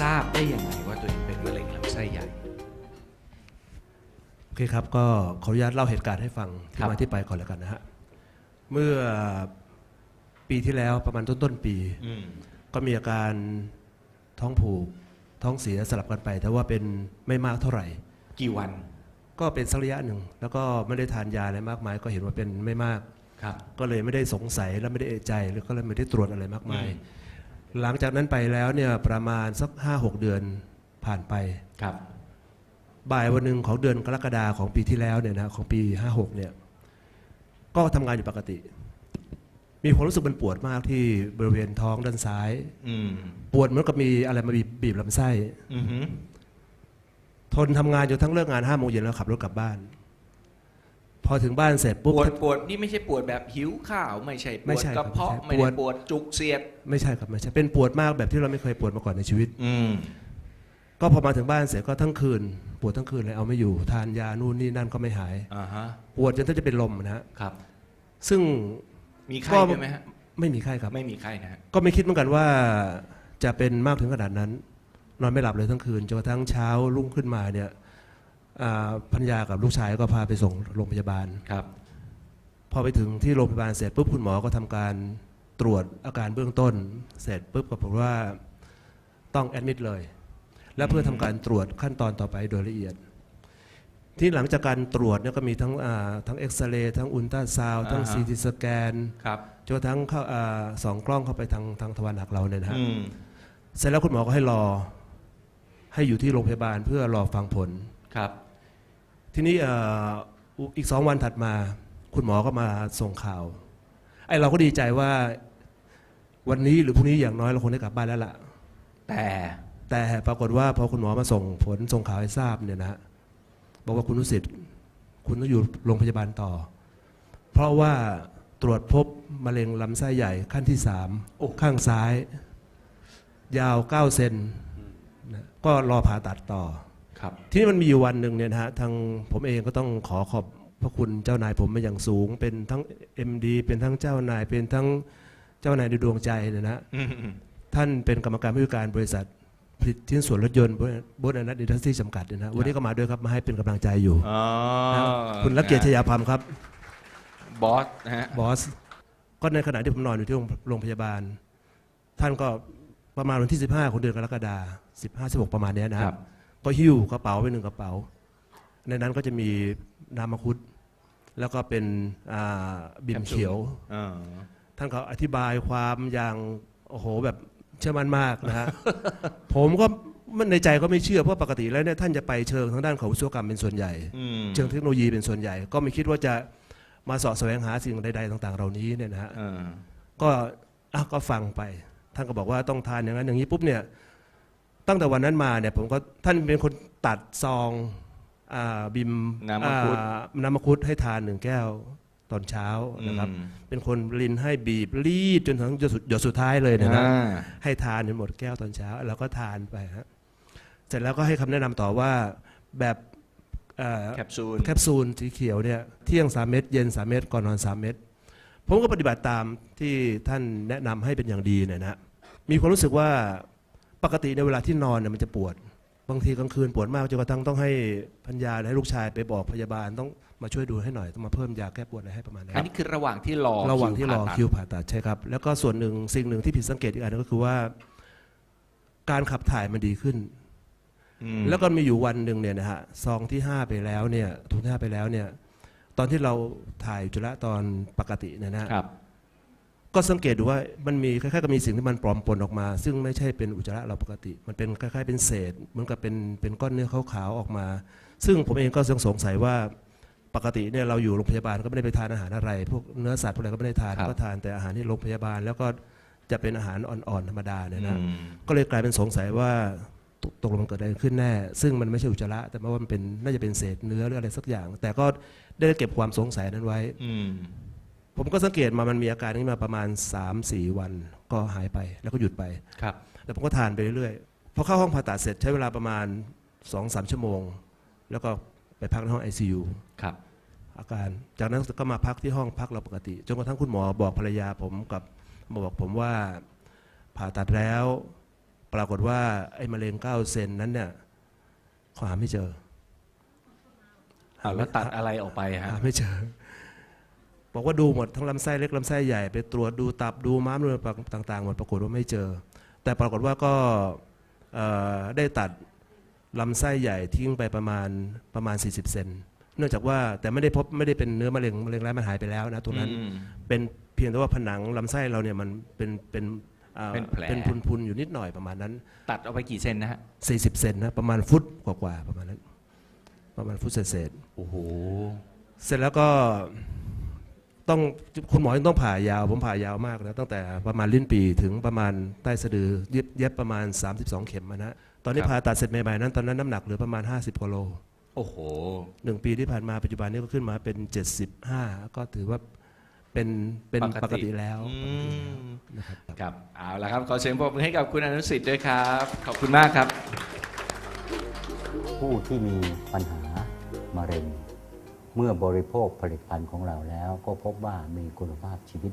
ทราบได้ยังไงว่าตัวเองเป็นมะเร็งลำไส้ใหญ่ โอเคครับ ก็ขออนุญาตเล่าเหตุการณ์ให้ฟังครัที่บมาที่ไปก่อนแล้วกันนะฮะ เมื่อปีที่แล้วประมาณต้นต้นๆปี อืมก็มีอาการท้องผูก ท้องเสียสลับกันไป แต่ว่าเป็นไม่มากเท่าไหร่ กี่วันก็เป็นสักระยะหนึ่ง แล้วก็ไม่ได้ทานยาอะไรมากมาย ก็เห็นว่าเป็นไม่มาก ครับ ก็เลยไม่ได้สงสัยและไม่ได้เอะใจหรือก็เลยไม่ได้ตรวจอะไรมากมาย อืม หลังจากนั้นไปแล้วเนี่ยประมาณสักห้าหกเดือนผ่านไปครับ บ่ายวันหนึ่งของเดือนกรกฎาของปีที่แล้วเนี่ยนะของปี 56เนี่ยก็ทำงานอยู่ปกติ มีความรู้สึกมันปวดมากที่บริเวณท้องด้านซ้าย อืมปวดเหมือนกับมีอะไรมาบีบบีบลำไส้ อือหือ ทนทำงานจนทั้งเลิกงานห้าโมงเย็นแล้วขับรถกลับบ้าน พอถึงบ้านเสร็จปปุ๊บ วดปวดนี่ไม่ใช่ปวดแบบหิวข้าว ไม่ใช่ปไม่วดใช่กครัระบเพาะไม่ไม่ใช่ได้ปวดจุกเสียด ไม่ใช่ครับไม่ใช่เป็นปวดมากแบบที่เราไม่เคยปวดมาก่อนในชีวิต อืม ก็พอมาถึงบ้านเสร็จก็ทั้งคืน ปวดทั้งคืนเลยเอาไม่อยู่ทานยานู่นนี่นั่นก็ไม่หาย อ่าฮะ ปวดจนแทบจะเป็นลมนะฮะครับ ซึ่ง มีไข้ก็ ด้วยไหมฮะ ไม่มีไข้ครับ ไม่มีไข้นะฮะ ก็ไม่คิดเหมือนกันว่าจะเป็นมากถึงขนาดนั้น นอนไม่หลับเลยทั้งคืนจนกระทั่งเช้ารุ่งขึ้นมาเนี่ย อ่าพัญญากับลูกชายก็พาไปส่งโรงพยาบาล ครับ พอไปถึงที่โรงพยาบาลเสร็จปุ๊บคุณหมอก็ทำการตรวจอาการเบื้องต้น เสร็จปุ๊บก็บอกว่าต้องแอดมิดเลย และเพื่อทำการตรวจขั้นตอนต่อไปโดยละเอียด ที่หลังจากการตรวจเนี่ยก็มีทั้งอ่าทั้งเอ็กซเรย์ทั้งอุลตราซาวด์ทั้งอ่าฮะ ซีทีสแกนครับจนกระทั่งเข้าอ่าสองกล้องเข้าไปทางทางทวารหนักเราเนี่ยนะฮะ อืมเสร็จแล้วคุณหมอก็ให้รอ ให้อยู่ที่โรงพยาบาลเพื่อรอฟังผล ครับ ทีนี้เอ่ออีกสองวันถัดมา คุณหมอก็มาส่งข่าว ไอ้เราก็ดีใจว่าวันนี้หรือพรุ่งนี้อย่างน้อยเราคงได้กลับบ้านแล้วล่ะ แต่แต่ปรากฏว่าพอคุณหมอมาส่งผลส่งข่าวให้ทราบเนี่ยนะฮะบอกว่าคุณนุสิทธิ์คุณต้องอยู่โรงพยาบาลต่อ เพราะว่าตรวจพบมะเร็งลำไส้ใหญ่ขั้นที่สามข้างซ้าย ยาวเก้าเซนนะก็รอผ่าตัดต่อ ครับ ที่นี่มันมีอยู่วันหนึ่งเนี่ยนะฮะทางผมเองก็ต้องขอขอบพระคุณเจ้านายผมมาอย่างสูง เป็นทั้ง MD เป็นทั้งเจ้านาย เป็นทั้งเจ้านายในดวงใจเนยนะฮะอืมท่านเป็นกรรมการผู้จัดการบริษัทผลิตชิ้นส่วนรถยนต์บนอนัตอินดัสทรีจำกัดเนี่ยนะฮะวันนี้ก็มาด้วยครับมาให้เป็นกำลังใจอยู่อ๋อนะคุณรักเกียรติชยาพัมครับ บอสนะฮะบอส ก็ในขณะที่ผมนอนอยู่ที่โรงพยาบาล ท่านก็ประมาณวันที่ 15 ของเดือนกรกฎาคม15 16 ประมาณเนี้ยนะฮะครับ ก็หิ้วกระเป๋าไปหนึ่งกระเป๋า ในนั้นก็จะมีน้ำมังคุดแล้วก็เป็นอ่าบิมแคปซูลเขียวอ่าท่านก็อธิบายความอย่างโอ้โหแบบเชื่อมั่นมากนะฮะ ผมก็มันในใจก็ไม่เชื่อเพราะปกติแล้วเนี่ยท่านจะไปเชิงทางด้านของวิศวกรรมเป็นส่วนใหญ่อืมเชิงเทคโนโลยีเป็นส่วนใหญ่ ก็ไม่คิดว่าจะมาเสาะแสวงหาสิ่งใด ๆ ต่าง ๆ เหล่านี้เนี่ยนะฮะอ่าก็อะก็ฟังไป ท่านก็บอกว่าต้องทานอย่างนั้นอย่างนี้ปุ๊บเนี่ย ตั้งแต่วันนั้นมาเนี่ยผมก็ท่านเป็นคนตัดซองอาบิมน้ำมังคุด อ่าน้ำมังคุดให้ทานหนึ่งแก้วตอนเช้านะครับ อืม เป็นคนลินให้บีบรีดจนถึงหยดสุดหยดสุดท้ายเลยเนี่ยนะอ่าให้ทานจนหมดแก้วตอนเช้าแล้วก็ทานไปฮะเสร็จแล้วก็ให้คำแนะนำต่อว่าแบบเอ่อแคปซูล แคปซูลสีเขียวเนี่ยเที่ยง 3 เม็ดเย็น 3 เม็ดก่อนนอน 3 เม็ดผมก็ปฏิบัติตามที่ท่านแนะนำให้เป็นอย่างดีเนี่ยนะฮะมีความรู้สึกว่า ปกติในเวลาที่นอนเนี่ยมันจะปวด บางทีกลางคืนปวดมากจนกระทั่งต้องให้พัญญาและให้ลูกชายไปบอกพยาบาลต้องมาช่วยดูให้หน่อยต้องมาเพิ่มยาแก้ปวดอะไรให้ประมาณนี้อันนี้คือระหว่างที่รอระหว่างที่รอผ่ตัดคิวผ่าตัดใช่ครับ แล้วก็ส่วนหนึ่งสิ่งหนึ่งที่ผิดสังเกตอีกอันหนึงก็คือว่า การขับถ่ายมันดีขึ้นอืมแล้วก็มีอยู่วันหนึ่งเนี่ยนะฮะซองที่5ไปแล้วเนี่ยถุงที่ห้าไปแล้วเนี่ย ตอนที่เราถ่ายอุจจาระตอนปกติเนี่ยนะฮะครับ ก็สังเกตดูว่ามันมีคล้ายๆกับมีสิ่งที่มันปลอมปนออกมา ซึ่งไม่ใช่เป็นอุจจาระเราปกติ มันเป็นคล้ายๆเป็นเศษเหมือนกับเป็นเป็นก้อนเนื้อขาวๆออกมา ซึ่งผมเองก็ยังสงสัยว่าปกติเนี่ยเราอยู่โรงพยาบาลก็ไม่ได้ไปทานอาหารอะไร พวกเนื้อสัตว์พวกอะไรก็ไม่ได้ทานครับ ก็ทานแต่อาหารที่โรงพยาบาล แล้วก็จะเป็นอาหารอ่อนๆธรรมดาเนี่ยนะ อืม ก็เลยกลายเป็นสงสัยว่าตกตกลงมันเกิดอะไรขึ้นแน่ ซึ่งมันไม่ใช่อุจจาระ แต่ว่ามันเป็นน่าจะเป็นเศษเนื้อหรืออะไรสักอย่าง แต่ก็ได้เก็บความสงสัยนั้นไว้ อืม ผมก็สังเกตมามันมีอาการนี้มาประมาณ 3-4 วัน ก็หายไปแล้วก็หยุดไป ครับ แล้วผมก็ทานไปเรื่อยๆพอเข้าห้องผ่าตัดเสร็จใช้เวลาประมาณ 2-3 ชั่วโมง แล้วก็ไปพักในห้อง ICU ครับ อาการ จากนั้นก็มาพักที่ห้องพักเราปกติ จนกระทั่งคุณหมอบอกภรรยาผมกับมาบอกผมว่าผ่าตัดแล้ว ปรากฏว่าไอ้มะเร็งเก้าเซนนั้นเนี่ยเขาหาไม่เจอเอาแล้วตัดอะไรออกไปฮะ หาไม่เจอ บอกว่าดูหมดทั้งลำไส้เล็กลำไส้ใหญ่ไปตรวจดูตับดูม้ามดูต่างๆหมดปรากฏว่าไม่เจอ แต่ปรากฏว่าก็เอ่อได้ตัดลำไส้ใหญ่ทิ้งไปประมาณประมาณ 40 เซนเนื่องจากว่าแต่ไม่ได้พบไม่ได้เป็นเนื้อมะเร็งมะเร็งร้ายมันหายไปแล้วนะตรงนั้นอืมเป็นเพียงแต่ว่าผนังลำไส้เราเนี่ยมันเป็นเป็นอ่าเป็นแผลเป็นพุนๆอยู่นิดหน่อยประมาณนั้น ตัดออกไปกี่เซนนะฮะ40เซนนะประมาณฟุตกว่าๆประมาณนั้น ประมาณฟุตเศษๆโอ้โหเสร็จแล้วก็ ต้องคุณหมอยังต้องผ่ายาว ผมผ่ายาวมากนะตั้งแต่ประมาณลิ้นปีถึงประมาณใต้สะดือเย็บเย็บประมาณ 32 เข็มอะนะ ตอนนี้ครับ ผ่าตัดเสร็จใหม่ๆนั้นตอนนั้นน้ำหนักเหลือประมาณ 50กิโลโอ้โห หนึ่งปีที่ผ่านมาปัจจุบันนี้ก็ขึ้นมาเป็น 75 ก็ถือว่าเป็นเป็นปปกกติ ติแล้วอืมนะครับ ครับเอาละครับขอเสียงปรบมือให้กับคุณอนุสิทธิ์ด้วยครับ ขอบคุณมากครับ ผู้ที่มีปัญหามะเร็ง เมื่อบริโภคผลิตภัณฑ์ของเราแล้วก็พบว่ามีคุณภาพชีวิต